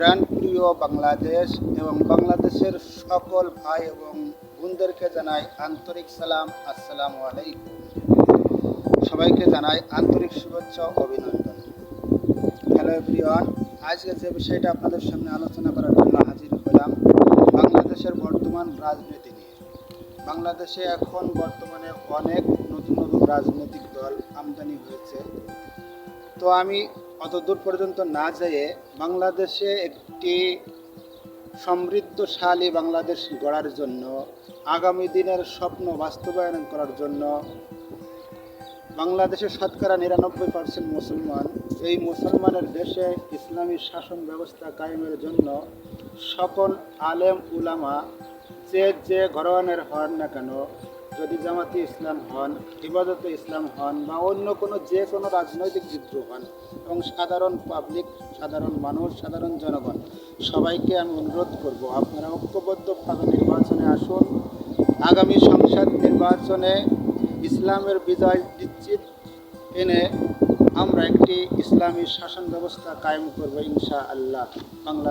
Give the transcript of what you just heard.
প্রাণপ্রিয় বাংলাদেশ এবং বাংলাদেশের সকল ভাই এবং বোনদেরকে জানাই আন্তরিক সালাম, আসসালামু আলাইকুম। সবাইকে জানাই আন্তরিক শুভেচ্ছা অভিনন্দন। হ্যালো এভরিওয়ান আজকে যে বিষয়টা আপনাদের সামনে আলোচনা করার জন্য হাজির হলাম, বাংলাদেশের বর্তমান রাজনীতি নিয়ে। বাংলাদেশে এখন বর্তমানে অনেক নতুন নতুন রাজনৈতিক দল আমদানি হয়েছে। তো আমি অত দূর পর্যন্ত না যেয়ে বাংলাদেশে একটি সমৃদ্ধশালী বাংলাদেশ গড়ার জন্য, আগামী দিনের স্বপ্ন বাস্তবায়ন করার জন্য বাংলাদেশের শতকরা নিরানব্বই পার্সেন্ট মুসলমান, এই মুসলমানের দেশে ইসলামী শাসন ব্যবস্থা কায়েমের জন্য সকল আলেম উলামা যে যে ঘরোয়ানের হন না কেন যদি জামাতি ইসলাম হন, ইবাদতে ইসলাম হন, বা অন্য কোনো যে কোনো রাজনৈতিক বিদ্রোহ হন, এবং সাধারণ পাবলিক সাধারণ মানুষ, সাধারণ জনগণ, সবাইকে আমি অনুরোধ করব, আপনারা ঐক্যবদ্ধভাবে নির্বাচনে আসুন। আগামী সংসদ নির্বাচনে ইসলামের বিজয় নিশ্চিত এনে আমরা একটি ইসলামী শাসন ব্যবস্থা কায়েম করব ইনশা আল্লাহ বাংলা